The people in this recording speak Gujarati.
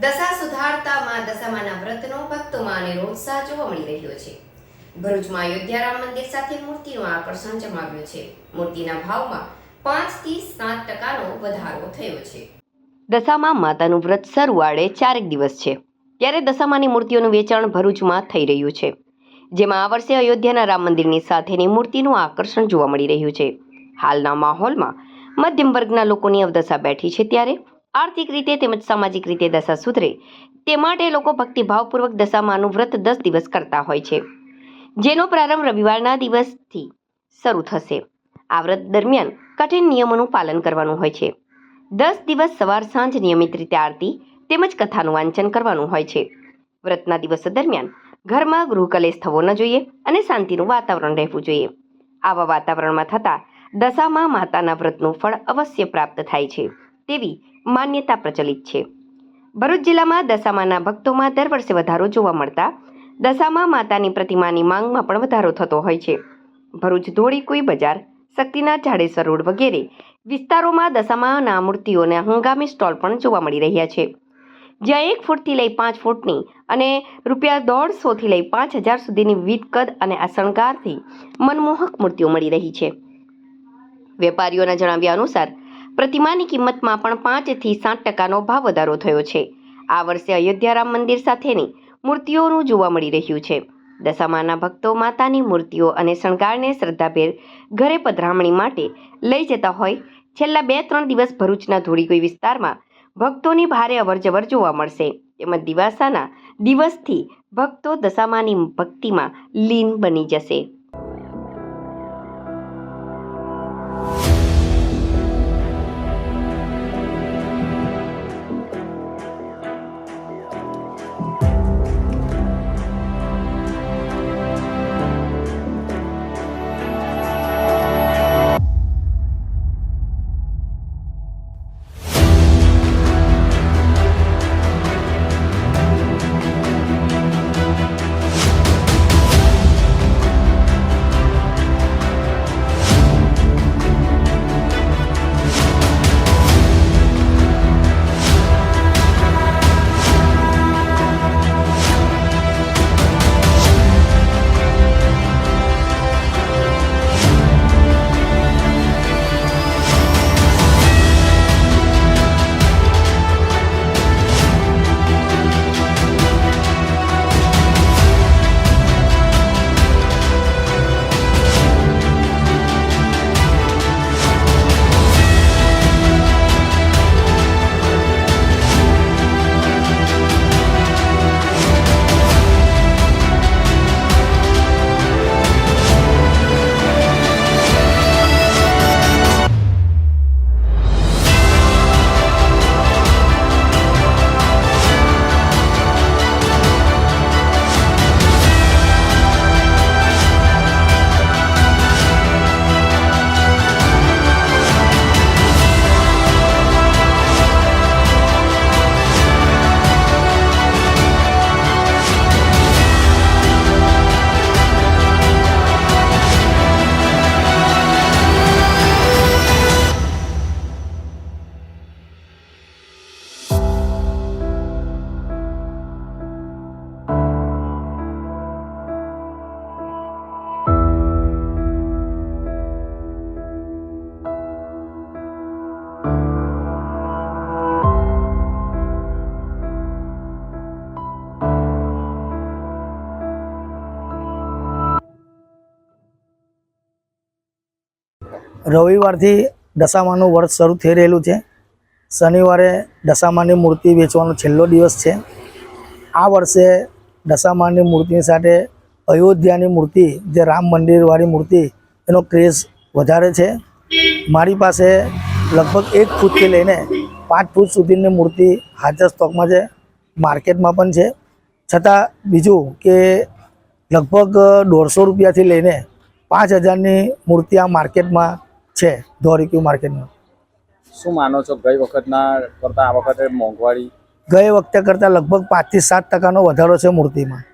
દશા સુધારતા માં દશામાના વ્રતનો ભક્તોમાં અનેરો ઉત્સાહ જોવા મળી રહ્યો છે. ભરૂચમાં અયોધ્યારામ મંદિર સાથે મૂર્તિનું આકર્ષણ જમાવ્યું છે. મૂર્તિના ભાવમાં પાંચથી સાત ટકાનો વધારો થયો છે. દશામાં માતાનું વ્રત શરૂઆડે ચારેક દિવસ છે. ત્યારે દશામાની મૂર્તિઓનું વેચાણ ભરૂચમાં થઈ રહ્યું છે. જેમાં આ વર્ષે અયોધ્યાના રામ મંદિરની સાથેની મૂર્તિનું આકર્ષણ જોવા મળી રહ્યું છે. હાલના માહોલમાં મધ્યમ વર્ગના લોકોની અવદશા બેઠી છે ત્યારે આર્થિક રીતે તેમજ સામાજિક રીતે દશા સુધરે. તે માટે લોકો ભક્તિભાવપૂર્વક દશામાનું વ્રત દસ દિવસ કરતા હોય છે. જેનો પ્રારંભ રવિવારના દિવસથી શરૂ થશે. આ વ્રત દરમિયાન કઠિન નિયમોનું પાલન કરવાનું હોય છે. દસ દિવસ સવાર સાંજ નિયમિત રીતે આરતી તેમજ કથાનું વાંચન કરવાનું હોય છે. વ્રતના દિવસો દરમિયાન ઘરમાં ગૃહકલેશ થવો ન જોઈએ અને શાંતિનું વાતાવરણ રહેવું જોઈએ. આવા વાતાવરણમાં થતા દશામાં માતાના વ્રતનું ફળ અવશ્ય પ્રાપ્ત થાય છે. તેવી માન્યતા પ્રચલિત છે. ભરૂચ જિલ્લામાં દશામાના ભક્તોમાં દર વર્ષે વધારો જોવા મળતા દશામાં માતાની પ્રતિમાની માંગમાં પણ વધારો થતો હોય છે. ભરૂચ ધોળીકુઈ બજાર, શક્તિનાથ જાડેસર રોડ વગેરે વિસ્તારોમાં દશામાના મૂર્તિઓના હંગામી સ્ટોલ પણ જોવા મળી રહ્યા છે. જ્યાં એક ફૂટથી લઈ પાંચ ફૂટની અને રૂપિયા દોઢસોથી લઈ પાંચ હજાર સુધીની વિવિધ કદ અને આ શણગારથી મનમોહક મૂર્તિઓ મળી રહી છે. વેપારીઓના જણાવ્યા અનુસાર પ્રતિમાની કિંમતમાં પણ પાંચથી સાત ટકાનો ભાવ વધારો થયો છે. આ વર્ષે અયોધ્યા રામ મંદિર સાથેની મૂર્તિઓનું જોવા મળી રહ્યું છે. દશામાના ભક્તો માતાની મૂર્તિઓ અને શણગારને શ્રદ્ધાભેર ઘરે પધરામણી માટે લઈ જતા હોય, છેલ્લા બે ત્રણ દિવસ ભરૂચના ધોળીગોઈ વિસ્તારમાં ભક્તોની ભારે અવરજવર જોવા મળશે. તેમજ દિવાસાના દિવસથી ભક્તો દશામાની ભક્તિમાં લીન બની જશે. રવિવારથી દશામાનું વ્રત શરૂ થઈ રહેલું છે. શનિવારે દશામાની મૂર્તિ વેચવાનો છેલ્લો દિવસ છે. આ વર્ષે દશામાની મૂર્તિની સાથે અયોધ્યાની મૂર્તિ, જે રામ મંદિરવાળી મૂર્તિ, એનો ક્રેઝ વધારે છે. મારી પાસે લગભગ એક ફૂટથી લઈને પાંચ ફૂટ સુધીની મૂર્તિ હાજર સ્ટોકમાં છે, માર્કેટમાં પણ છે. છતાં બીજું કે લગભગ દોઢસો રૂપિયાથી લઈને પાંચ હજારની મૂર્તિ આ માર્કેટમાં છે ધોરીક્યુ માર્કેટમાં શું માનો છો ગઈ વખતના કરતાં આ વખતે મોંઘવારી? ગઈ વખતે કરતાં લગભગ પાંચથી સાત ટકાનો વધારો છે મૂર્તિમાં.